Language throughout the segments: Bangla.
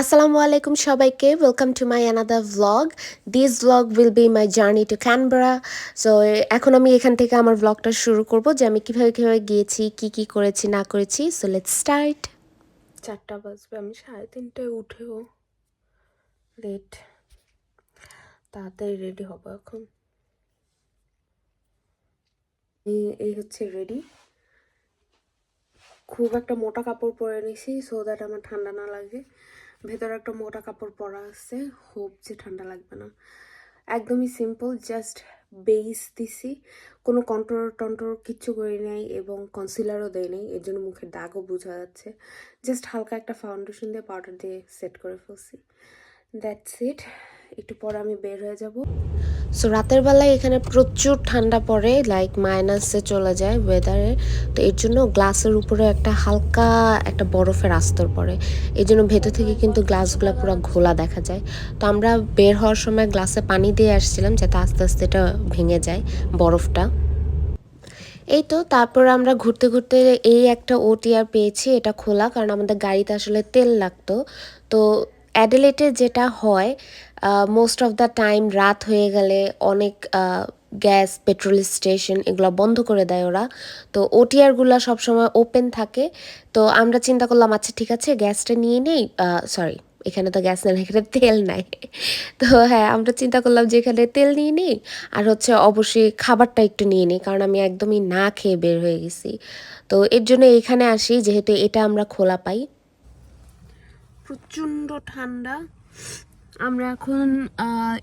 Assalamu আলাইকুম সবাইকে welcome to my another vlog this vlog will be my journey to Canberra so এখন আমি এখান থেকে আমার ভ্লগটা শুরু করব যে আমি কীভাবে কীভাবে গিয়েছি, কি কি করেছি, না করেছি। সো লেটস স্টার্ট চারটা বাজবে, আমি সাড়ে তিনটায় উঠেও লেট তাড়াতাড়ি রেডি হব এখন। এই হচ্ছে রেডি খুব একটা মোটা কাপড় পরে নিছি সো দ্যাট আমার ঠান্ডা না লাগে। ভেতরে একটা মোটা কাপড় পরা আছে। হোপ যে ঠান্ডা লাগবে না। একদমই সিম্পল জাস্ট বেস দিছি। কোনো কন্ট্রোল টন্ট্রোল কিচ্ছু করি নাই এবং কনসিলারও দেয় নাই। এর জন্য মুখের দাগও বোঝা যাচ্ছে। জাস্ট হালকা একটা ফাউন্ডেশন দিয়ে পাউডার দিয়ে সেট করে ফেলছি। দ্যাটস ইট একটু পরে আমি বের হয়ে যাব। সো রাতের বেলায় এখানে প্রচুর ঠান্ডা পড়ে লাইক মাইনাসে চলে যায় ওয়েদারে তো এর জন্য গ্লাসের উপরে একটা হালকা একটা বরফের আস্তর পড়ে। এই জন্য ভেতর থেকে কিন্তু গ্লাসগুলো পুরো ঘোলা দেখা যায়। তো আমরা বের হওয়ার সময় গ্লাসে পানি দিয়ে আসছিলাম যাতে আস্তে আস্তে এটা ভেঙে যায় বরফটা। এই তো, তারপর আমরা ঘুরতে ঘুরতে এই একটা ওটিআর পেয়েছি, এটা খোলা, কারণ আমাদের গাড়িতে আসলে তেল লাগতো। তো অ্যাডিলেটে যেটা হয় মোস্ট অফ দ্য টাইম রাত হয়ে গেলে অনেক গ্যাস পেট্রোল স্টেশন এগুলো বন্ধ করে দেয় ওরা। তো ওটিআরগুলো সবসময় ওপেন থাকে। তো আমরা চিন্তা করলাম আচ্ছা ঠিক আছে গ্যাসটা নিয়ে নেই। সরি এখানে তো গ্যাস নেই, এখানে তেল নাই। তো হ্যাঁ আমরা চিন্তা করলাম যে এখানে তেল নিয়ে নিই। আর হচ্ছে অবশ্যই খাবারটা একটু নিয়ে নিই, কারণ আমি একদমই না খেয়ে বের হয়ে গেছি। তো এর জন্য এখানে আসি, যেহেতু এটা আমরা খোলা পাই। প্রচণ্ড ঠান্ডা। আমরা এখন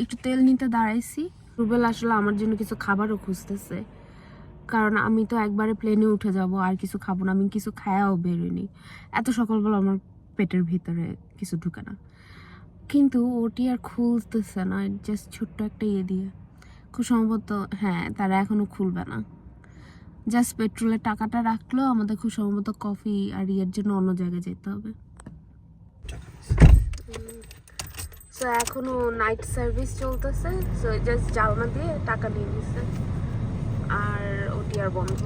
একটু তেল নিতে দাঁড়াইছি। রুবেল আসলে আমার জন্য কিছু খাবারও খুঁজতেছে। কারণ আমি তো একবারে প্লেনে উঠে যাব, আর কিছু খাব না। আমি কিছু খায়াও বেরোইনি এত সকালবেলা আমার পেটের ভিতরে কিছু ঢুকে না। কিন্তু ওটি আর খুলতেছে না জাস্ট ছোট্ট একটা ইয়ে দিয়ে। খুব সম্ভবত হ্যাঁ তারা এখনও খুলবে না। জাস্ট পেট্রোলের টাকাটা রাখলেও আমাদের খুব সম্ভবত কফি আর ইয়ের জন্য অন্য জায়গায় যেতে হবে। সো এখনও নাইট সার্ভিস চলতেছে। সো জাস্ট জালনা দিয়ে টাকা নিয়ে আর ওটি আর বন্ধ।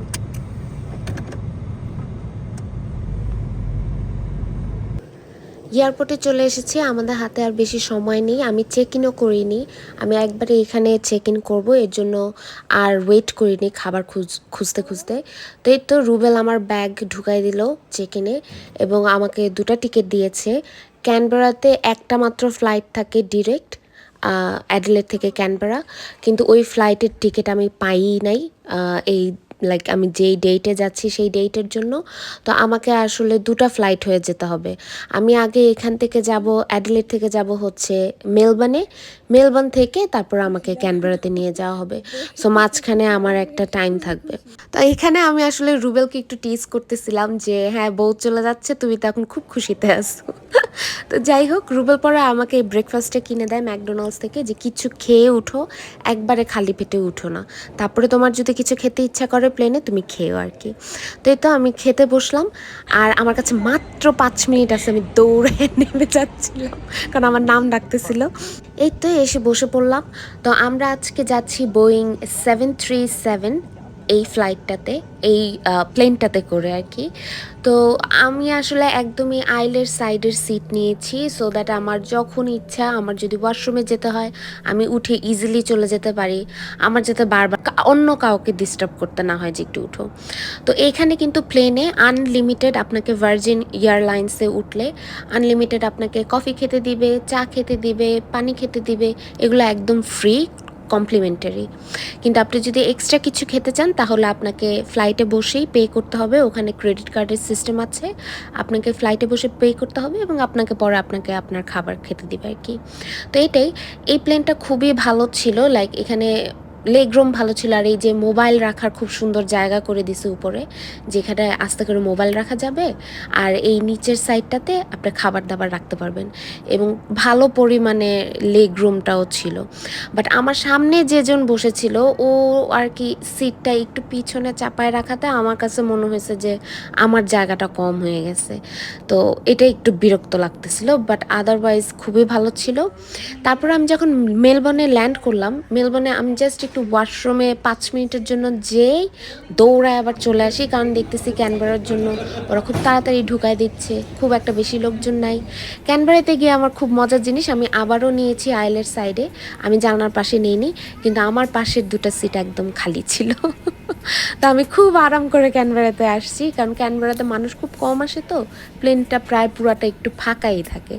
এয়ারপোর্টে চলে এসেছি। আমাদের হাতে আর বেশি সময় নেই। আমি চেক ইনও করিনি। আমি একবারে এখানে চেক ইন করব। এর জন্য আর ওয়েট করিনি খাবার খুঁজ, খুঁজতে খুঁজতে। তো এই তো রুবেল আমার ব্যাগ ঢুকাই দিল চেক ইনে এবং আমাকে দুটা টিকিট দিয়েছে। ক্যানবেরাতে একটা মাত্র ফ্লাইট থাকে ডিরেক্ট অ্যাডিলেট থেকে ক্যানবেরা। কিন্তু ওই ফ্লাইটের টিকিট আমি পাইই নাই এই লাইক আমি যেই ডেটে যাচ্ছি সেই ডেটের জন্য। তো আমাকে আসলে দুটো ফ্লাইট হয়ে যেতে হবে। আমি আগে এখান থেকে যাব অ্যাডিলেট থেকে যাব হচ্ছে মেলবার্নে মেলবার্ন থেকে তারপর আমাকে ক্যানবেরাতে নিয়ে যাওয়া হবে। সো মাঝখানে আমার একটা টাইম থাকবে। তো এখানে আমি আসলে রুবেলকে একটু টিজ করতেছিলাম যে হ্যাঁ বউ চলে যাচ্ছে, তুমি তো এখন খুব খুশিতে আছো। তো যাই হোক, রুবেল পরে আমাকে ব্রেকফাস্টে কিনে দেয় ম্যাকডোনাল্ডস থেকে যে কিছু খেয়ে উঠো, একবারে খালি পেটে উঠো না। তারপরে তোমার যদি কিছু খেতে ইচ্ছা করে প্লেনে তুমি খেও আর কি। তো এই তো আমি খেতে বসলাম, আর আমার কাছে মাত্র পাঁচ মিনিট আছে, আমি দৌড়ে নেমে যাচ্ছিলাম, কারণ আমার নাম ডাকতেছিল। এই তো এসে বসে পড়লাম। তো আমরা আজকে যাচ্ছি বোয়িং সেভেন থ্রি সেভেন এই ফ্লাইটটাতে এই প্লেনটাতে করে আর কি। তো আমি আসলে একদমই আইলের সাইডের সিট নিয়েছি সো দ্যাট আমার যখন ইচ্ছা, আমার যদি ওয়াশরুমে যেতে হয়, আমি উঠে ইজিলি চলে যেতে পারি। আমার যাতে বারবার অন্য কাউকে ডিস্টার্ব করতে না হয় যে একটু উঠো। তো এখানে কিন্তু প্লেনে আনলিমিটেড আপনাকে ভার্জিন এয়ারলাইন্সে উঠলে আনলিমিটেড আপনাকে কফি খেতে দিবে, চা খেতে দিবে, পানি খেতে দিবে, এগুলো একদম ফ্রি কমপ্লিমেন্টারি কিন্তু আপনি যদি এক্সট্রা কিছু খেতে চান, তাহলে আপনাকে ফ্লাইটে বসেই পে করতে হবে। ওখানে ক্রেডিট কার্ডের সিস্টেম আছে। আপনাকে ফ্লাইটে বসে পে করতে হবে এবং আপনাকে পরে আপনাকে আপনার খাবার খেতে দেবে আর কি। তো এটাই। এই প্লেনটা খুবই ভালো ছিল। লাইক এখানে লেগ রুম ভালো ছিল আর এই যে মোবাইল রাখার খুব সুন্দর জায়গা করে দিছে উপরে, যেখানে আস্তে করে মোবাইল রাখা যাবে আর এই নিচের সাইডটাতে আপনি খাবার দাবার রাখতে পারবেন এবং ভালো পরিমাণে লেগ রুমটাও ছিল। বাট আমার সামনে যেজন বসেছিল, ও আর কি সিটটা একটু পিছনে চাপায় রাখাতে আমার কাছে মনে হয়েছে যে আমার জায়গাটা কম হয়ে গেছে। তো এটা একটু বিরক্ত লাগতেছিল, বাট আদারওয়াইজ খুবই ভালো ছিল। তারপর আমি যখন মেলবর্নে ল্যান্ড করলাম, মেলবর্নে আমি জাস্ট একটু ওয়াশরুমে পাঁচ মিনিটের জন্য যেই দৌড়ায় আবার চলে আসি, কারণ দেখতেছি ক্যানবেরার জন্য ওরা খুব তাড়াতাড়ি ঢুকায় দিচ্ছে। খুব একটা বেশি লোকজন নাই। ক্যানবেরাতে গিয়ে আমার খুব মজার জিনিস, আমি আবারও নিয়েছি আইলের সাইডে আমি জানার পাশে নিইনি, কিন্তু আমার পাশের দুটো সিট একদম খালি ছিল। তো আমি খুব আরাম করে ক্যানবেরাতে আসছি, কারণ ক্যানবেরাতে মানুষ খুব কম আসে তো। প্লেনটা প্রায় পুরাটা একটু ফাঁকাই থাকে।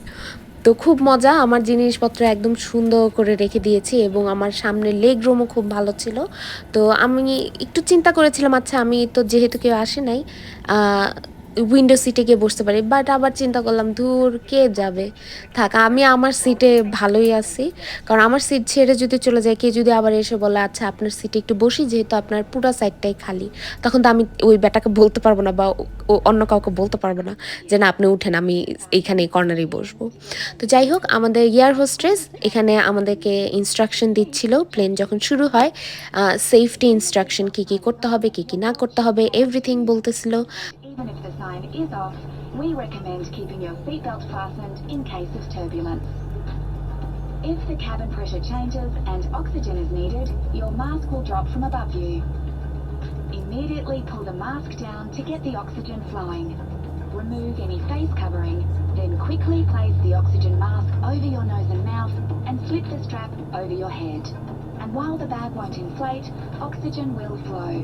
তো খুব মজা, আমার জিনিসপত্র একদম সুন্দর করে রেখে দিয়েছি এবং আমার সামনে লেগ রুমও খুব ভালো ছিল। তো আমি একটু চিন্তা করেছিলাম আচ্ছা আমি তো যেহেতু কেউ আসে নাই উইন্ডো সিটে গিয়ে বসতে পারি। বাট আবার চিন্তা করলাম, ধুর, কে যাবে? থাক, আমি আমার সিটে ভালোই আছি। কারণ আমার সিট ছেড়ে যদি চলে যায়, কে যদি আবার এসে বলে আচ্ছা আপনার সিটে একটু বসি, যেহেতু আপনার পুরো সাইডটাই খালি, তখন তো আমি ওই ব্যাটাকে বলতে পারব না বা অন্য কাউকে বলতে পারব না যে, না, আপনি উঠেন, আমি এইখানে কর্নারেই বসবো। তো যাই হোক, আমাদের ইয়ার হোস্টেস এখানে আমাদেরকে ইনস্ট্রাকশন দিচ্ছিল। প্লেন যখন শুরু হয় সেফটি ইনস্ট্রাকশন কী কী করতে হবে, কী কী না করতে হবে এভরিথিং বলতেছিল। Even if the sign is off, we recommend keeping your seatbelt fastened in case of turbulence. If the cabin pressure changes and oxygen is needed, your mask will drop from above you. Immediately pull the mask down to get the oxygen flowing. Remove any face covering, then quickly place the oxygen mask over your nose and mouth and slip the strap over your head. And while the bag won't inflate, oxygen will flow.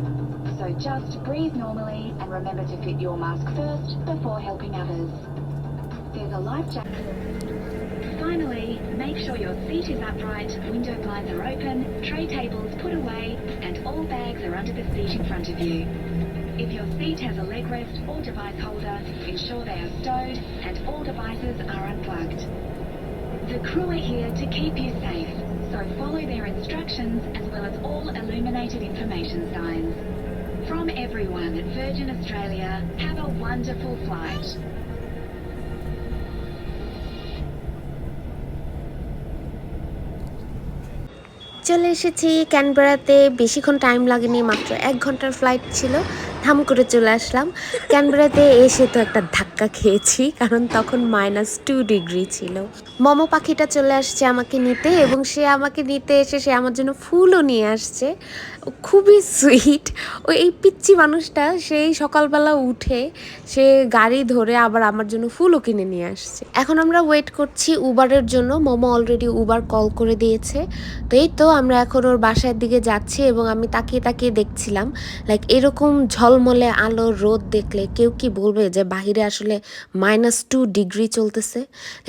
So just breathe normally and remember to fit your mask first before helping others. There's a life jacket. Finally, make sure your seat is upright, window blinds are open, tray tables put away, and all bags are under the seat in front of you. If your seat has a leg rest or device holder, ensure they are stowed and all devices are unplugged. The crew are here to keep you safe, so follow their instructions as well as all illuminated information signs. From everyone at Virgin Australia, have a wonderful flight. চলে এসেছি ক্যানবেরাতে বেশিক্ষণ টাইম লাগেনি মাত্র এক ঘণ্টার ফ্লাইট ছিল ধাম করে চলে আসলাম। ক্যানবেরাতে এসে তো একটা ধাক্কা খেয়েছি, কারণ তখন মাইনাস টু ডিগ্রি ছিল। মমো পাখিটা চলে আসছে আমাকে নিতে এবং সে আমাকে নিতে এসে সে আমার জন্য ফুলও নিয়ে আসছে। খুবই সুইট ও এই পিচ্ছি মানুষটা, সেই সকালবেলা উঠে সে গাড়ি ধরে আবার আমার জন্য ফুলও কিনে নিয়ে আসছে। এখন আমরা ওয়েট করছি উবারের জন্য। মোমো অলরেডি উবার কল করে দিয়েছে। তো এই তো আমরা এখন ওর বাসার দিকে যাচ্ছি এবং আমি তাকিয়ে তাকিয়ে দেখছিলাম। লাইক এরকম ঝলমলে আলো, রোদ দেখলে কেউ কি বলবে যে বাহিরে আসলে মাইনাস টু ডিগ্রি চলতেছে?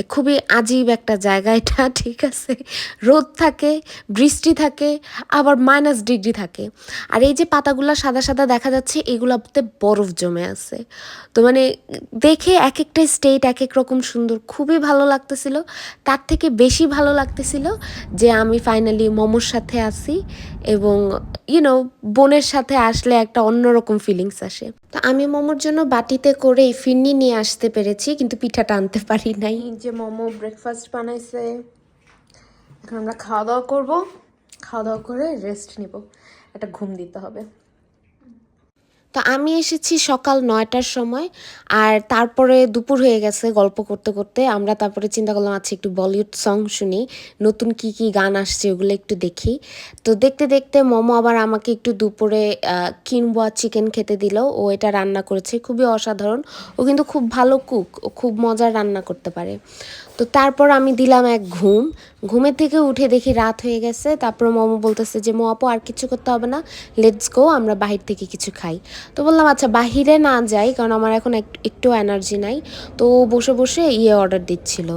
খুবই আজীব একটা জায়গা এটা, ঠিক আছে? রোদ থাকে, বৃষ্টি থাকে, আবার মাইনাস ডিগ্রি থাকে। আর এই যে পাতাগুলো সাদা সাদা দেখা যাচ্ছে, এগুলোতে বরফ জমে আছে। তো মানে দেখে এক একটা স্টেট এক এক রকম সুন্দর, খুবই ভালো লাগতেছিল। তার থেকে বেশি ভালো লাগতেছিল যে আমি ফাইনালি মোমোর সাথে আসি এবং ইউনো বোনের সাথে আসলে একটা অন্যরকম ফিলিংস আসে। তো আমি মোমোর জন্য বাটিতে করে ফিরনি নিয়ে আসতে পেরেছি, কিন্তু পিঠাটা আনতে পারি নাই। যে মোমো ব্রেকফাস্ট বানাইছে, এখন আমরা খাওয়া দাওয়া করব। খাওয়া দাওয়া করে রেস্ট নিব। একটা ঘুম দিতে হবে। তো আমি এসেছি সকাল নয়টার সময়, আর তারপরে দুপুর হয়ে গেছে গল্প করতে করতে। আমরা তারপরে চিন্তা করলাম আচ্ছা একটু বলিউড সং শুনি, নতুন কি কি গান আসছে ওগুলো একটু দেখি। তো দেখতে দেখতে মোমো আবার আমাকে একটু দুপুরে কিনবা চিকেন খেতে দিল। ও এটা রান্না করেছে, খুবই অসাধারণ। ও কিন্তু খুব ভালো কুক, ও খুব মজার রান্না করতে পারে। তো তারপর আমি দিলাম এক ঘুম। ঘুমের থেকে উঠে দেখি রাত হয়ে গেছে। তারপর মোমো বলতেছে যে মো আপু আর কিছু করতে হবে না। লেটস গো আমরা বাহির থেকে কিছু খাই। তো বললাম আচ্ছা বাহিরে না যাই কারণ আমার এখন এক- একটু এনার্জি নাই। তো বসে বসে ইয়ে অর্ডার দিচ্ছিল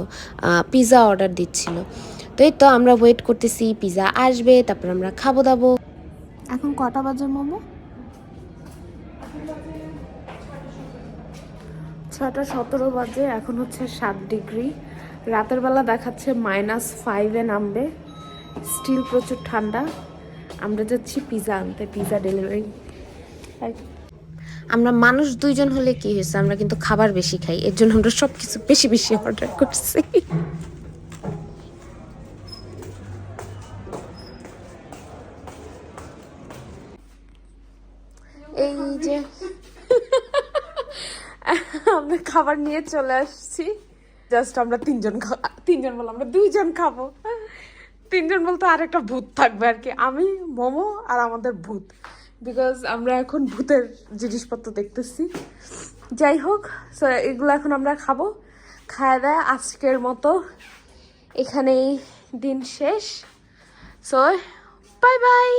পিৎজা অর্ডার দিচ্ছিল। তো এই তো আমরা ওয়েট করতেছি পিৎজা আসবে তারপর আমরা খাব দাবো এখন কটা বাজে মোমো? ছটা সতেরো বাজে এখন হচ্ছে সাত ডিগ্রি। রাতের বেলা দেখাচ্ছে মাইনাস ফাইভে নামবে। স্টিল প্রচুর ঠান্ডা। আমরা যাচ্ছি পিৎজা আনতে পিৎজা ডেলিভারি আমরা মানুষ দুইজন হলে কি হয়েছে? আমরা কিন্তু খাবার বেশি খাই। এর জন্য আমরা সব কিছু বেশি বেশি অর্ডার করছি। এই যে আমরা খাবার নিয়ে চলে আসছি। জাস্ট আমরা তিনজন তিনজন বললাম, আমরা দুইজন খাব। তিনজন বলতে আর একটা ভূত থাকবে আর কি। আমি, মোমো আর আমাদের ভূত। বিকজ আমরা এখন ভূতের জিনিসপত্র দেখতেছি। যাই হোক সো এগুলো এখন আমরা খাব। খাওয়া দাওয়া আজকের মতো। এখানেই দিন শেষ। So bye bye